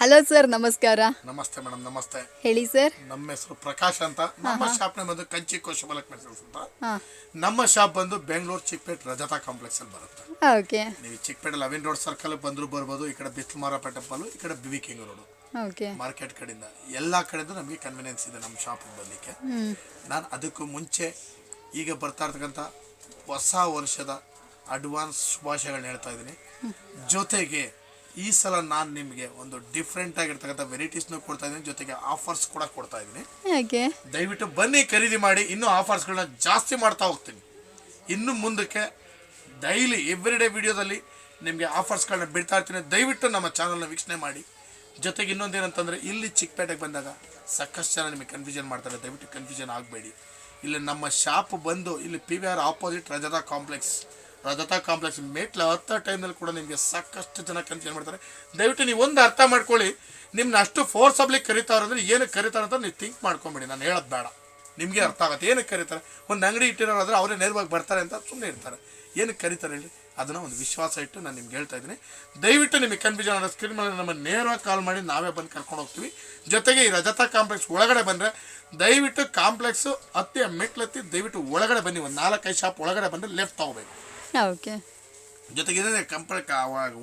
Hello sir ನಮಸ್ಕಾರ. ನಮಸ್ತೆ madam ನಮಸ್ತೆ. ಹೇಳಿ ಸರ್. ನಮ್ಮ ಹೆಸರು ಪ್ರಕಾಶ್ ಅಂತ. ನಮ್ಮ ಶಾಪ್ನ ಬಂದು ಕಂಚಿ ಕೋಶಬಲಕ್ ಮೆಟೀರಿಯಲ್ಸ್ ಅಂತ. ಹಾಂ. ನಮ್ಮ ಶಾಪ್ ಬಂದು ಬೆಂಗಳೂರು ಚಿಕ್ಕಪೇಟ್ ರಜತಾ ಕಾಂಪ್ಲೆಕ್ಸ್ ಅಲ್ಲಿ ಬರುತ್ತೆ. ಓಕೆ. ನೀವು ಚಿಕ್ಕಪೇಟೆ ಲವಿನ್ ರೋಡ್ ಸರ್ಕಲ್ ಬಂದ್ರು ಬರ್ಬೋದು ಈ ಕಡೆ ಬಿಸ್ಲಮಾರ ಟೆಂಪಲ್ ಈ ಕಡೆ B V king road okay. Market ಕಡೆಯಿಂದ. ಎಲ್ಲಾ ಕಡೆಯಿಂದ ನಮಗೆ ಕನ್ವಿನಿಯನ್ಸ್ ಇದೆ ನಮ್ಮ ಶಾಪಿಗೆ ಬರ್ಲಿಕ್ಕೆ ನಾನು ಅದಕ್ಕೂ ಮುಂಚೆ ಈಗ ಬರ್ತಾ ಇರ್ತಕ್ಕಂಥ ಹೊಸ ವರ್ಷದ ಅಡ್ವಾನ್ಸ್ ಶುಭಾಶಯಗಳನ್ನ ಹೇಳ್ತಾ ಇದ್ದೀನಿ. ಜೊತೆಗೆ ಈ ಸಲ ನಾನು ನಿಮಗೆ ಒಂದು ಡಿಫ್ರೆಂಟ್ ಆಗಿರ್ತಕ್ಕಂಥ ವೆರೈಟೀಸ್ನು ಕೊಡ್ತಾ ಇದ್ದೀನಿ. ಜೊತೆಗೆ ಆಫರ್ಸ್ ಕೂಡ ಕೊಡ್ತಾ ಇದ್ದೀನಿ. ದಯವಿಟ್ಟು ಬನ್ನಿ ಖರೀದಿ ಮಾಡಿ. ಇನ್ನೂ ಆಫರ್ಸ್ಗಳನ್ನ ಜಾಸ್ತಿ ಮಾಡ್ತಾ ಹೋಗ್ತೀನಿ. ಇನ್ನು ಮುಂದಕ್ಕೆ ಡೈಲಿ ಎವ್ರಿ ಡೇ ವಿಡಿಯೋದಲ್ಲಿ ನಿಮಗೆ ಆಫರ್ಸ್ಗಳನ್ನ ಬಿಡ್ತಾ ಇರ್ತೀನಿ. ದಯವಿಟ್ಟು ನಮ್ಮ ಚಾನಲ್ನ ವೀಕ್ಷಣೆ ಮಾಡಿ. ಜೊತೆಗೆ ಇನ್ನೊಂದೇನಂತಂದರೆ ಇಲ್ಲಿ ಚಿಕ್ಕಪೇಟೆಗೆ ಬಂದಾಗ ಸಾಕಷ್ಟು ಜನ ನಿಮಗೆ ಕನ್ಫ್ಯೂಷನ್ ಮಾಡ್ತಾರೆ. ದಯವಿಟ್ಟು ಕನ್ಫ್ಯೂಷನ್ ಆಗಬೇಡಿ. ಇಲ್ಲಿ ನಮ್ಮ ಶಾಪ್ ಬಂದು ಇಲ್ಲಿ P V R opposite Rajata complex Rajata complex ಮೇಟ್ಲ ಹತ್ತ ಟೈಮ್ನಲ್ಲಿ ಕೂಡ ನಿಮಗೆ ಸಾಕಷ್ಟು ಜನ ಏನು ಮಾಡ್ತಾರೆ? ದಯವಿಟ್ಟು ನೀವು ಒಂದು ಅರ್ಥ ಮಾಡ್ಕೊಳ್ಳಿ. ನಿಮ್ಮನ್ನ ಅಷ್ಟು ಫೋರ್ಸಬ್ಲಿ ಕರೀತಾರೆ ಅಂದರೆ ಏನಕ್ಕೆ ಕರೀತಾರೆ ಅಂತ ನೀವು ಥಿಂಕ್ ಮಾಡ್ಕೊಂಬಿಡಿ. ನಾನು ಹೇಳೋದು ಬೇಡ. ನಿಮಗೆ ಅರ್ಥ ಆಗುತ್ತೆ. ಏನಕ್ಕೆ ಕರೀತಾರೆ? ಒಂದು ಅಂಗಡಿ ಇಟ್ಟಿರೋರಾದ್ರೆ ಅವರೇ ನೇರವಾಗಿ ಬರ್ತಾರೆ ಅಂತ ಸುಮ್ಮನೆ ಇರ್ತಾರೆ. ಏನಕ್ಕೆ ಕರೀತಾರೆ ಹೇಳಿ? ಅದನ್ನು ಒಂದು ವಿಶ್ವಾಸ ಇಟ್ಟು ನಾನು ನಿಮ್ಗೆ ಹೇಳ್ತಾ ಇದ್ದೀನಿ. ದಯವಿಟ್ಟು ನಿಮಗೆ ಕನ್ಫ್ಯೂಷನ್ ಅನ್ನೋ ಸ್ಕ್ರೀನ್ ಮೇಲೆ ನಮ್ಮ ನೇರವಾಗಿ ಕಾಲ್ ಮಾಡಿ ನಾವೇ ಬಂದು ಕರ್ಕೊಂಡು ಹೋಗ್ತೀವಿ. ಜೊತೆಗೆ ಈ ರಜತಾ ಕಾಂಪ್ಲೆಕ್ಸ್ ಒಳಗಡೆ ಬಂದರೆ ದಯವಿಟ್ಟು ಕಾಂಪ್ಲೆಕ್ಸು ಹತ್ತಿ ಮೆಟ್ಲತ್ತಿ ದಯವಿಟ್ಟು ಒಳಗಡೆ ಬನ್ನಿ. ಒಂದು ನಾಲ್ಕೈದು ಶಾಪ್ ಒಳಗಡೆ ಬಂದರೆ ಲೆಫ್ಟ್ ತಗೋಬೇಕು. ಓಕೆ ಜೊತೆಗೆ ಕಂಪನಿ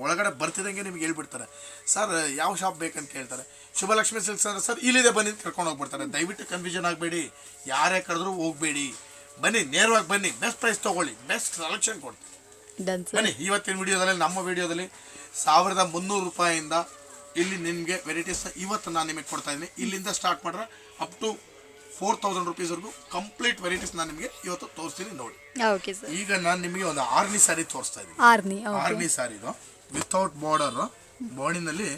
ಒಳಗಡೆ ಬರ್ತಿದಂಗೆ ನಿಮ್ಗೆ ಹೇಳ್ಬಿಡ್ತಾರೆ ಸರ್ ಯಾವ ಶಾಪ್ ಬೇಕಂತ ಕೇಳ್ತಾರೆ. ಶುಭಲಕ್ಷ್ಮಿ ಸಿಲ್ಕ್ಸ್ ಅಂದ್ರೆ ಸರ್ ಇಲ್ಲಿದೆ ಬನ್ನಿ ಅಂತ ಕರ್ಕೊಂಡು ಹೋಗ್ಬಿಡ್ತಾರೆ. ದಯವಿಟ್ಟು ಕನ್ಫ್ಯೂಷನ್ ಆಗಬೇಡಿ. ಯಾರೇ ಕರೆದ್ರು ಹೋಗಬೇಡಿ. ಬನ್ನಿ ನೇರವಾಗಿ ಬನ್ನಿ. ಬೆಸ್ಟ್ ಪ್ರೈಸ್ ತೊಗೊಳ್ಳಿ. ಬೆಸ್ಟ್ ಸೆಲೆಕ್ಷನ್ ಕೊಡ್ತೀನಿ. ಬನ್ನಿ ಇವತ್ತಿನ ವಿಡಿಯೋದಲ್ಲಿ ನಮ್ಮ ವಿಡಿಯೋದಲ್ಲಿ ಸಾವಿರದ ಮುನ್ನೂರು ರೂಪಾಯಿಂದ ಇಲ್ಲಿ ನಿಮಗೆ ವೆರೈಟೀಸ್ ಇವತ್ತು ನಾನು ನಿಮಗೆ ಕೊಡ್ತಾ ಇದ್ದೀನಿ. ಇಲ್ಲಿಂದ ಸ್ಟಾರ್ಟ್ ಮಾಡ್ರೆ ಅಪ್ ಟು ಫೋರ್ ತೌಸಂಡ್ ರುಪೀಸ್ವರೆಗೂ ಕಂಪ್ಲೀಟ್ ವೆರೈಟೀಸ್ ನಾನು ನಿಮಗೆ ಇವತ್ತು ತೋರಿಸ್ತೀನಿ ನೋಡಿ. ಓಕೆ ಸರ್ ಈಗ ನಾನು ನಿಮಗೆ ಒಂದು ಆರ್ನಿ ಸ್ಯಾರಿ ತೋರಿಸ್ತಾ ಇದ್ದೀನಿ. ಆರ್ನಿ ಆರ್ನಿ ಸ್ಯಾರಿದು ವಿತೌಟ್ ಬಾರ್ಡರ್ ಬಾಡಿನಲ್ಲಿ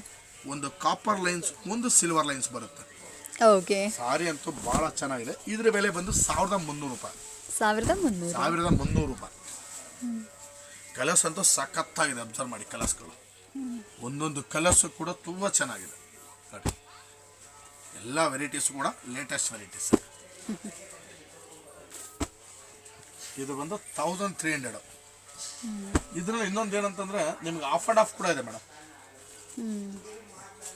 ಒಂದು ಕಾಪರ್ ಲೈನ್ಸ್ ಒಂದು ಸಿಲ್ವರ್ ಲೈನ್ಸ್ ಬರುತ್ತೆ. ಓಕೆ ಸಾರಿ ಅಂತೂ ಬಹಳ ಚೆನ್ನಾಗಿದೆ. ಇದ್ರ ಬೆಲೆ ಬಂದು ಸಾವಿರದ ಮುನ್ನೂರು ರೂಪಾಯಿ. ಸಾವಿರದ ಮುನ್ನೂರು. ಸಾವಿರದ ಮುನ್ನೂರು ರೂಪಾಯಿ. ಕಲರ್ಸ್ ಅಂತೂ ಸಖತ್ತಾಗಿದೆ ಅಬ್ಸರ್ವ್ ಮಾಡಿ ಕಲರ್ಸ್ಗಳು ಒಂದೊಂದು ಕಲರ್ಸ್ ಕೂಡ ತುಂಬ ಚೆನ್ನಾಗಿದೆ. ಎಲ್ಲ ವೆರೈಟೀಸ್ ಕೂಡ ಲೇಟೆಸ್ಟ್ ವೆರೈಟೀಸ್ ಇದು ಬಂದು ತೌಸಂಡ್ ತ್ರೀ ಹಂಡ್ರೆಡ್ ಇದ್ರಲ್ಲಿ ಇನ್ನೊಂದು ಏನಂತಂದ್ರೆ ನಿಮ್ಗೆ ಆಫ್ ಆ್ಯಂಡ್ ಆಫ್ ಕೂಡ ಇದೆ ಮೇಡಮ್.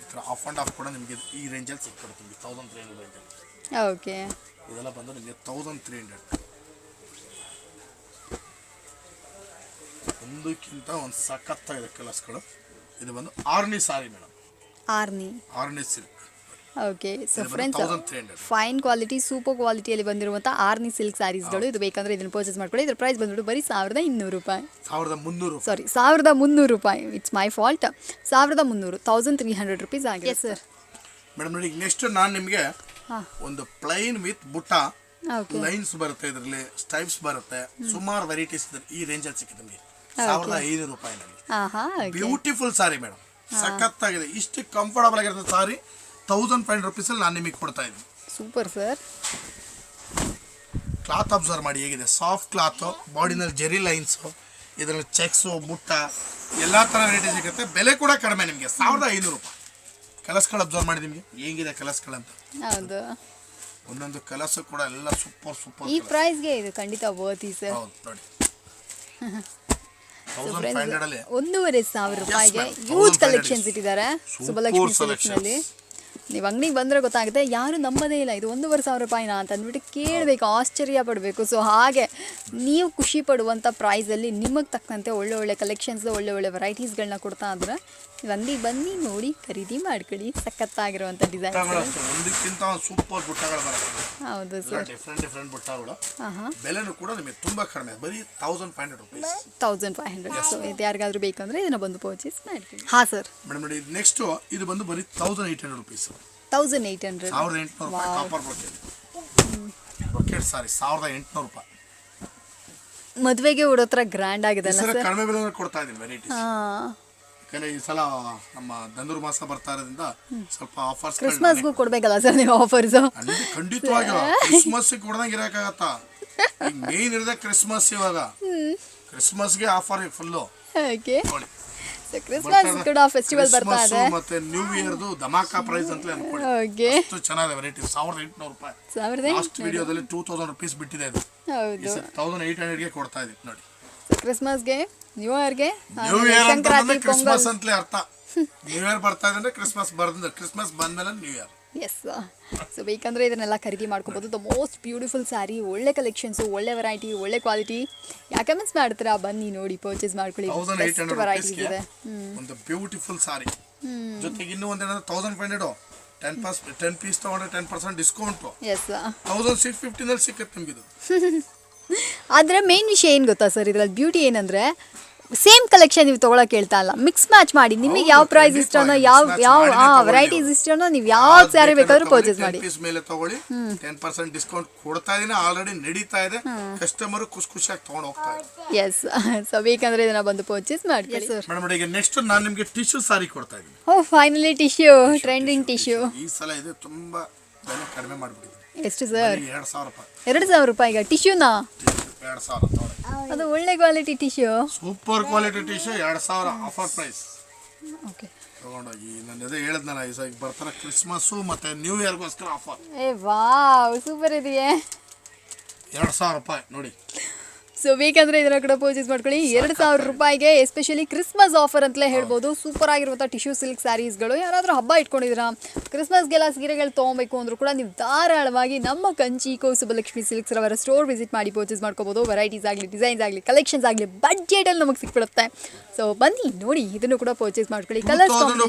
ಈ ಥರ ಆಫ್ ಆ್ಯಂಡ್ ಆಫ್ ಕೂಡ ನಿಮಗೆ ಈ ರೇಂಜಲ್ಲಿ ನಿಮಗೆ ತೌಸಂಡ್ ತ್ರೀ ಹಂಡ್ರೆಡ್ ರೇಂಜಲ್ಲಿ ಓಕೆ. ಇದೆಲ್ಲ ಬಂದು ನಿಮಗೆ ತೌಸಂಡ್ ತ್ರೀ ಹಂಡ್ರೆಡ್ ಒಂದಕ್ಕಿಂತ ಒಂದು ಸಖತ್ತಾಗಿದೆ ಕಲರ್ಸ್ಗಳು. ಇದು ಬಂದು Arni sari madam. Arni. Arni silk. Okay so ಇದು ಫ್ರೆಂಡ್ಸ್ ಫೈನ್ ಕ್ವಾಲಿಟಿ ಸೂಪರ್ ಕ್ವಾಲಿಟಿಯಲ್ಲಿ ಬಂದಿರುವಂಥ ಆರ್ನಿ ಸಿಲ್ಕ್ ಸ್ಯಾರೀಸ್ಗಳು ಇದು ಬೇಕಂದ್ರೆ ಇದನ್ನು ಪರ್ಚೇಸ್ ಮಾಡ್ಕೊಳ್ಳಿ. ಇದ್ರ ಪ್ರೈಸ್ ಬಂದ್ಬಿಟ್ಟು ಬರೀ ಸಾವಿರದ ಇನ್ನೂರು ರೂಪಾಯಿ. ಸಾವಿರದ ಮುನ್ನೂರು. ಸಾರಿ ಸಾವಿರದ ಮುನ್ನೂರು ರೂಪಾಯಿ. ಇಟ್ಸ್ ಮೈ ಫಾಲ್ಟ್ ಸಾವಿರದ ಮುನ್ನೂರು ತೌಸಂಡ್ ತ್ರೀ ಹಂಡ್ರೆಡ್ ರುಪೀಸ್ ಆಗಿದೆ ಸರ್ ಮೇಡಮ್ ನೋಡಿ ನೆಕ್ಸ್ಟ್ ನಾನು ನಿಮಗೆ ಒಂದು ಪ್ಲೈನ್ ವಿತ್ ಬುಟ್ಟ ಲೈನ್ಸ್ ಬರುತ್ತೆ ಇದರಲ್ಲಿ ಸ್ಟೈಪ್ಸ್ ಬರುತ್ತೆ ಸುಮಾರು ವೆರೈಟೀಸ್ ಈ ರೇಂಜ್ ಅಲ್ಲಿ ಸಿಕ್ಕಿದೆ ನಿಮಗೆ. ಸಾವಿರದ ಐನೂರು ರೂಪಾಯಿನಲ್ಲಿ ಹಾಂ ಹಾಂ ಬ್ಯೂಟಿಫುಲ್ ಸಾರಿ ಮೇಡಮ್ ಸಖತ್ತಾಗಿದೆ. ಇಷ್ಟು ಕಂಫರ್ಟಬಲ್ ಆಗಿರುತ್ತೆ ಸಾರಿ ತೌಸಂಡ್ ಫೈವ್ ರುಪೀಸಲ್ಲಿ ನಾನು ನಿಮಗೆ ಕೊಡ್ತಾ ಇದ್ದೀನಿ. ಸೂಪರ್ ಸರ್ ಕ್ಲಾತ್ ಅಬ್ಸರ್ವ್ ಮಾಡಿ ಹೇಗಿದೆ? ಸಾಫ್ಟ್ ಕ್ಲಾತು ಬಾಡಿನಲ್ಲಿ ಜೆರಿ ಲೈನ್ಸು ಇದರಲ್ಲಿ ಚೆಕ್ಸು ಬುಟ್ಟ ಎಲ್ಲ ಥರ ವೆರೈಟಿ ಸಿಗುತ್ತೆ. ಬೆಲೆ ಕೂಡ ಕಡಿಮೆ ನಿಮಗೆ. ಸಾವಿರದ ಐನೂರು ರೂಪಾಯಿ. ಕಲಸ್ಗಳು ಅಬ್ಸರ್ವ್ ಮಾಡಿ ನಿಮಗೆ? ಹೇಗಿದೆ ಕಲರ್ಸ್ಗಳಂತ ಹೌದು. ಒಂದೊಂದು ಕಲರ್ಸು ಕೂಡ ಎಲ್ಲ ಸೂಪರ್ ಸೂಪರ್ ಈ ಪ್ರೈಸ್ಗೆ ಇದು ಖಂಡಿತ ವರ್ತಿ ಸರ್ ಹೌದು ನೋಡಿ. ತೌಸಂಡ್ ಫೈವ್ ಹಂಡ್ರೆಡಲ್ಲಿ ಒಂದೂವರೆ ಸಾವಿರ ರೂಪಾಯಿಗೆ ಯೂಸ್ ಯೂಜ್ 1500 ಕಲೆಕ್ಷನ್ಸ್ ಇಟ್ಟಿದ್ದಾರೆ. ಸುಬಲಕ್ಷ್ಮಿ ಅಲ್ಲಿ. ನೀವು ಅಂಗಡಿಗೆ ಬಂದರೆ ಗೊತ್ತಾಗುತ್ತೆ ಯಾರು ನಂಬದೇ ಇಲ್ಲ ಇದು ಒಂದೂವರೆ ಸಾವಿರ ರೂಪಾಯಿನ ಅಂತ ಅಂದ್ಬಿಟ್ಟು ಕೇಳಬೇಕು ಆಶ್ಚರ್ಯ ಪಡಬೇಕು ಸೊ ಹಾಗೆ ನೀವು ಖುಷಿ ಪಡುವಂಥ ಪ್ರೈಸಲ್ಲಿ ನಿಮಗೆ ತಕ್ಕಂತೆ ಒಳ್ಳೆ ಒಳ್ಳೆ ಕಲೆಕ್ಷನ್ಸ್ ಒಳ್ಳೆ ಒಳ್ಳೆ ವೆರೈಟೀಸ್ಗಳನ್ನ ಕೊಡ್ತಾ ಅಂದ್ರೆ ನೀವು ಅಂಗಡಿಗೆ ಬನ್ನಿ ನೋಡಿ ಖರೀದಿ ಮಾಡ್ಕೊಳ್ಳಿ. ಸಖತ್ತಾಗಿರುವಂಥ ಡಿಸೈನ್ ಸೂಪರ್ ಬುಟ್ಟಗಳು ಬರುತ್ತೆ. ಹೌದು ಸರ್ ಡಿಫ್ರೆಂಟ್ ಡಿಫ್ರೆಂಟ್ ಬುಟ್ಟಗಳು. ಹಾಂ ಹಾಂ. ಬೆಲೆನೂ ಕೂಡ ನಿಮಗೆ ತುಂಬ ಕಡಿಮೆ ಬರೀ thousand five hundred rupees thousand five hundred so ಇದು ಯಾರಿಗಾದ್ರೂ ಬೇಕಂದ್ರೆ ಇದನ್ನ ಬಂದು ಪರ್ಚೇಸ್ ಮಾಡ್ಕೊಳ್ಳಿ. ಹಾಂ ಸರ್ ಮೇಡಮ್ ನೋಡಿ ನೆಕ್ಸ್ಟು ಇದು ಬಂದು ಬರೀ thousand eight hundred rupees thousand eight hundred ಸಾವಿರದ ಎಂಟುನೂರು ರೂಪಾಯಿ ಕಾಪರ್ ಬ್ರೋಕೆಟ್ ಬ್ರೋಕೆಟ್ ಸಾರಿ ಸಾವಿರದ ಎಂಟುನೂರು ರೂಪಾಯಿ. ಮದುವೆಗೆ ಉಡೋತ್ರ ಗ್ರ್ಯಾಂಡ್ ಆಗಿದೆ ಸಲ ಸರ್ ಕಡಿಮೆ ಬೆಲೆ ಕೊಡ್ತಾ ಇದ್ದೀನಿ ವೆರೈಟೀಸ್ ಹಾಂ. ಯಾಕಂದ್ರೆ ಈ ಸಲ ನಮ್ಮ ಧನುರ್ಮಾಸ ಬರ್ತಾ ಇರೋದ್ರಿಂದ ಸ್ವಲ್ಪ ಆಫರ್ಸ್ ಕ್ರಿಸ್ಮಸ್ಗೂ ಕೊಡಬೇಕಲ್ಲ ಸರ್ ನೀವು ಆಫರ್ಸು ಖಂಡಿತವಾಗಿ ಕ್ರಿಸ್ಮಸ್ ಕೊಡ್ದಂಗೆ ಇರಕ್ಕಾಗತ್ತ? ಮೇನ್ ಇರೋದೇ ಕ್ರಿಸ್ಮಸ್ ಇವಾಗ. ಕ್ರಿಸ್ಮಸ್ಗೆ ಆಫರ್ ಫುಲ್ಲು ಓಕೆ ನೋಡಿ. ಕ್ರಿಸ್ಮಸ್ ಕೂಡ ಫೆಸ್ಟಿವಲ್ ಬರ್ತಾ ಇದೆ. ಮತ್ತೆ ನ್ಯೂ ಇಯರ್ದು ಧಮಾಕಾ ಪ್ರೈಸ್ ಅಂತಲೇ ಅನ್ಕೊಳ್ಳಿ. ಓಕೆ ಅಷ್ಟು ಚೆನ್ನಾಗಿದೆ ವೆರೈಟಿ ಸಾವಿರದ ಎಂಟುನೂರು ರೂಪಾಯಿ. 1800 ಲಾಸ್ಟ್ ವಿಡಿಯೋದಲ್ಲಿ ಟೂ ತೌಸಂಡ್ ರುಪೀಸ್ ಬಿಟ್ಟಿದೆ ಇದು. ಹೌದು. ತೌಸಂಡ್ ಏಯ್ಟ್ ಹಂಡ್ರೆಡ್ಗೆ ಕೊಡ್ತಾ ಇದೆ ನೋಡಿ. ಕ್ರಿಸ್ಮಸ್ಗೆ ನ್ಯೂ ಇಯರ್ಗೆ ನ್ಯೂ ಇಯರ್ ಸಂಕ್ರಾಂತಿ ಕ್ರಿಸ್ಮಸ್ ಅಂತಲೇ ಅರ್ಥ. ನ್ಯೂ ಇಯರ್ ಬರ್ತಾ ಇದೆ ಅಂದ್ರೆ ಕ್ರಿಸ್ಮಸ್ ಬರ್ದಿಂದ ಕ್ರಿಸ್ಮಸ್ ಬಂದ್ಮೇಲೆ ನ್ಯೂ ಇಯರ್ ಎಸ್ ಸೊ ಬೇಕಂದರೆ ಇದನ್ನೆಲ್ಲ ಖರೀದಿ ಮಾಡ್ಕೊಬೋದು. ದ ಮೋಸ್ಟ್ ಬ್ಯೂಟಿಫುಲ್ ಸ್ಯಾರಿ ಒಳ್ಳೆ ಕಲೆಕ್ಷನ್ಸು ಒಳ್ಳೆ ವೆರೈಟಿ ಒಳ್ಳೆ ಕ್ವಾಲಿಟಿ ಯಾಕೆ ಮಿಸ್ ಮಾಡ್ತೀರಾ? ಬನ್ನಿ ನೋಡಿ ಪರ್ಚೇಸ್ ಮಾಡ್ಕೊಳ್ಳಿ. ಬೆಸ್ಟ್ ಹಂಡ್ರೆಡ್ ಇದೆ. ಒಂದು ಬ್ಯೂಟಿಫುಲ್ ಸಾರಿ ಜೊತೆಗೆ ಇನ್ನೂ ಒಂದೇನಂದ್ರೆ thousand five hundred ten purse ten piece ತೊಗೊಂಡ್ರೆ ten percent discount yes thousand six ಫಿಫ್ಟಿನಲ್ಲಿ ಸಿಕ್ಕತ್ತೆ ನಿಮಗಿದು. ಇದು ಆದರೆ ಮೇನ್ ವಿಷಯ ಏನು ಗೊತ್ತಾ ಸರ್ ಇದರಲ್ಲಿ ಬ್ಯೂಟಿ ಏನಂದರೆ ಸೇಮ್ ಕಲೆಕ್ಷನ್ ನೀವು ತೊಗೊಳಕ್ಕೆ ಹೇಳ್ತಾ ಇಲ್ಲ. ಮಿಕ್ಸ್ ಮ್ಯಾಚ್ ಮಾಡಿ. ನಿಮಗೆ ಯಾವ ಪ್ರೈಸ್ ಇಷ್ಟನೋ ಯಾವ ಯಾವ ವೆರೈಟೀಸ್. ಇಷ್ಟನೋ ನೀವು ಯಾವ ಸ್ಯಾರಿ ಬೇಕಾದ್ರೂ ಪರ್ಚೇಸ್ ಮಾಡಿ. ಪೀಸ್ ಮೇಲೆ ತಗೊಳ್ಳಿ ಟೆನ್ ಪರ್ಸೆಂಟ್ ಡಿಸ್ಕೌಂಟ್ ಕೊಡ್ತಾ ಇದೀನಿ ಆಲ್ರೆಡಿ ನಡೀತಾ ಇದೆ. ಕಸ್ಟಮರ್ ಖುಷಿ ಖುಷಿಯಾಗಿ ತಗೊಂಡು ಹೋಗ್ತಾ ಇದೆ ಎಸ್ ಸೊ ಬೇಕಂದ್ರೆ ಇದನ್ನ ಬಂದು ಪರ್ಚೇಸ್ ಮಾಡಿ ಸರ್ ಮೇಡಮ್ ಈಗ ನೆಕ್ಸ್ಟ್ ನಾನು ನಿಮಗೆ ಟಿಶ್ಯೂ ಸಾರಿ ಕೊಡ್ತಾ ಇದ್ದೀನಿ oh finally tissue trending tissue ಈ ಸಲ ಇದು ತುಂಬಾ ಬೆಲೆ ಕಡಿಮೆ ಮಾಡಿಬಿಟ್ಟಿದೆ ಎಷ್ಟು ಸರ್ ಎರಡು ಸಾವಿರ ರೂಪಾಯಿ. ಎರಡು ಸಾವಿರ ಈಗ. ಟಿಶ್ಯೂನಾ ಎರಡು ಸಾವಿರ ನೋಡಿ ಅದು ಒಳ್ಳೆ quality tissue super quality tissue ಎರಡು ಸಾವಿರ ಆಫರ್ ಪ್ರೈಸ್ ಓಕೆ ತಗೊಂಡೋಗಿ ನಾನು ಅದೇ ಹೇಳಿದ್ನಲ್ಲ ಈ ಸಲ ಬರ್ತಾರೆ ಕ್ರಿಸ್ಮಸ್ಸು ಮತ್ತೆ ನ್ಯೂ ಇಯರ್ಗೋಸ್ಕರ ಆಫರ್ ಏ ವಾವ್ ಸೂಪರ್ ಇದೆಯೇ. ಎರಡು ಸಾವಿರ ರೂಪಾಯಿ ನೋಡಿ. ಸೊ ಬೇಕಂದ್ರೆ ಇದನ್ನ ಕೂಡ ಪರ್ಚೇಸ್ ಮಾಡ್ಕೊಳ್ಳಿ. ಎರಡು ಸಾವಿರ ರೂಪಾಯಿಗೆ ಎಸ್ಪೆಷಲಿ ಕ್ರಿಸ್ಮಸ್ ಆಫರ್ ಅಂತಲೇ ಹೇಳ್ಬೋದು. ಸೂಪರ್ ಆಗಿರುವಂಥ ಟಿಶ್ಯೂ ಸಿಲ್ಕ್ ಸ್ಯಾರೀಸ್ಗಳು ಯಾರಾದರೂ ಹಬ್ಬ ಇಟ್ಕೊಂಡಿದ್ದೀರಾ? ಕ್ರಿಸ್ಮಸ್ಗೆಲ್ಲ ಸೀರೆಗಳು ತೊಗೊಬೇಕು ಅಂದರೂ ಕೂಡ ನೀವು ಧಾರಾಳವಾಗಿ ನಮ್ಮ ಕಂಚಿ ಕೌಸುಬಲಕ್ಷ್ಮಿ ಸಿಲ್ಕ್ಸ್ ರವರ ಸ್ಟೋರ್ ವಿಸಿಟ್ ಮಾಡಿ ಪರ್ಚೇಸ್ ಮಾಡ್ಕೋಬೋದು. ವೆರೈಟೀಸ್ ಆಗಲಿ ಡಿಸೈನ್ಸ್ ಆಗಲಿ ಕಲೆಕ್ಷನ್ಸ್ ಆಗಲಿ ಬಡ್ಜೆಟಲ್ಲಿ ನಮಗೆ ಸಿಕ್ಬಿಡುತ್ತೆ. ಸೊ ಬನ್ನಿ ನೋಡಿ ಇದನ್ನು ಕೂಡ ಪರ್ಚೇಸ್ ಮಾಡ್ಕೊಳ್ಳಿ. ಕಲರ್ಸ್ ತೌಸಂಡ್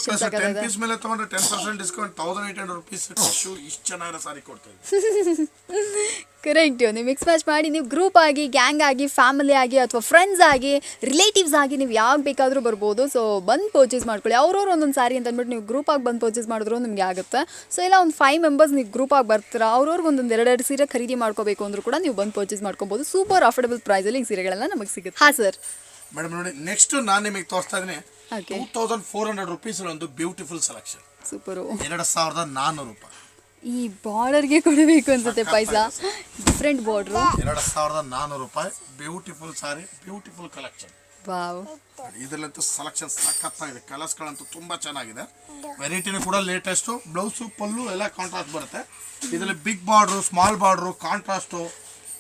ಕರೆಕ್ಟ್ ನೀವು ಮಿಕ್ಸ್ ಮ್ಯಾಚ್ ಮಾಡಿ ನೀವು ಗ್ರೂಪ್ ಆಗಿ ಗ್ಯಾಂಗ್ ಆಗಿ ಫ್ಯಾಮಿಲಿ ಆಗಿ ಅಥವಾ ಫ್ರೆಂಡ್ಸ್ ಆಗಿ ರಿಲೇಟಿವ್ಸ್ ಆಗಿ ನೀವು ಯಾವಾಗ ಬೇಕಾದರೂ ಬರ್ಬೋದು. ಸೊ ಬಂದು ಪರ್ಚೇಸ್ ಮಾಡ್ಕೊಳ್ಳಿ. ಅವ್ರವ್ರು ಒಂದೊಂದು ಸಾರಿ ಅಂತ ಅಂದ್ಬಿಟ್ಟು ನೀವು ಗ್ರೂಪ್ ಆಗಿ ಬಂದು ಪರ್ಚೇಸ್ ಮಾಡಿದ್ರು ನಿಮಗೆ ಆಗುತ್ತೆ. ಸೊ ಇಲ್ಲ ಒಂದು ಫೈವ್ ಮೆಂಬರ್ಸ್ ನೀವು ಗ್ರೂಪ್ ಆಗಿ ಬರ್ತೀರಾ ಅವ್ರವ್ರಿಗೆ ಒಂದೊಂದು ಎರಡೆರಡು ಸೀರೆ ಖರೀದಿ ಮಾಡ್ಕೋಬೇಕು ಅಂದರೂ ಕೂಡ ನೀವು ಬಂದು ಪರ್ಚೇಸ್ ಮಾಡ್ಕೊಬೋದು. ಸೂಪರ್ ಅಫೋರ್ಡಬಲ್ ಪ್ರೈಸಲ್ಲಿ ಈ ಸೀರೆಗಳೆಲ್ಲ ನಮಗೆ ಸಿಗುತ್ತೆ. ಹಾಂ ಸರ್ ಮೇಡಮ್ ನೋಡಿ ನೆಕ್ಸ್ಟ್ ನಾನು ನಿಮಗೆ ತೋರಿಸ್ತಾ ಇದ್ದೀನಿ. Two thousand four hundred rupees ಒಂದು ಬ್ಯೂಟಿಫುಲ್ ಸೆಲೆಕ್ಷನ್ ಸೂಪರ್ ಎರಡು ಸಾವಿರದ ನಾನ್ನೂರು ರೂಪಾಯಿ. ಈ ಬಾರ್ಡರ್ಗೆ ಕೊಡಬೇಕು ಅನ್ಸುತ್ತೆ ಪೈಸಾ ಡಿಫ್ರೆಂಟ್ ಬಾರ್ಡರ್ ಎರಡು ಸಾವಿರದ ನಾನೂರು ರೂಪಾಯಿ. Beautiful sari beautiful collection wow ಇದರಲ್ಲಂತೂ selection ಸಖತ್ತಾಗಿದೆ. ಕಲರ್ಸ್ಗಳಂತೂ ತುಂಬ ಚೆನ್ನಾಗಿದೆ. ವೆರೈಟಿನೂ ಕೂಡ ಲೇಟೆಸ್ಟು ಬ್ಲೌಸು ಪಲ್ಲು ಎಲ್ಲ ಕಾಂಟ್ರಾಸ್ಟ್ ಬರುತ್ತೆ. ಇದರಲ್ಲಿ big border small border contrast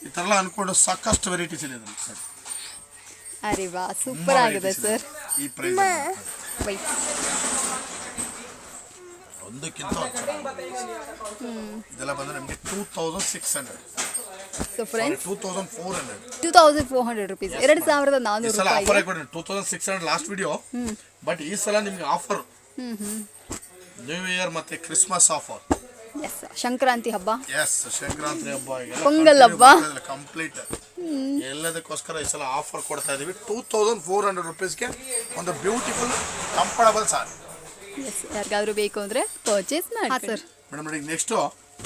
ಈ ಥರ ಎಲ್ಲ ಅಂದ್ಕೊಂಡು ಸಾಕಷ್ಟು ವೆರೈಟೀಸ್ ಇದೆ ಇದರಲ್ಲಿ. ಸರ್. ಅರೆ ವಾ ಸೂಪರ್ ಆಗಿದೆ ಸರ್ ಈ ಪ್ರೈಸ್ ಒಂದಕ್ಕಿಂತ ಇದೆಲ್ಲ ಬಂದರೆ ನಿಮಗೆ two thousand six hundred so friends two thousand four hundred two thousand four hundred rupees ಎರಡು ಸಾವಿರದ ನಾನೂರು ನಾನ್ನೂರು ಸಲ ಆಫರ್ ರೂಪಾಯಿ ಕೊಡಿ two thousand six hundred last video but ಈ ಸಲ ನಿಮ್ಗೆ ಆಫರ್ ನ್ಯೂ ಇಯರ್ ಮತ್ತೆ ಕ್ರಿಸ್ಮಸ್ ಆಫರ್ ಎಸ್ ಸಂಕ್ರಾಂತಿ ಹಬ್ಬ. ಎಸ್ ಸಂಕ್ರಾಂತಿ ಹಬ್ಬ ಪೊಂಗಲ್ ಹಬ್ಬ. ಕಂಪ್ಲೀಟ್ ಎಲ್ಲದಕ್ಕೋಸ್ಕರ ಈ ಸಲ ಆಫರ್ ಕೊಡ್ತಾ ಇದೀವಿ. ಟೂ ತೌಸಂಡ್ ಫೋರ್ ಹಂಡ್ರೆಡ್ ರುಪೀಸ್ಗೆ ಒಂದು ಬ್ಯೂಟಿಫುಲ್ ಕಂಫರ್ಟಬಲ್ ಸಾರಿ ಎಸ್ ಯಾರಿಗಾದ್ರೂ ಬೇಕು ಅಂದರೆ ಪರ್ಚೇಸ್ ಮಾಡಿ ಸರ್ ಮೇಡಮ್ ನೋಡಿ ನೆಕ್ಸ್ಟು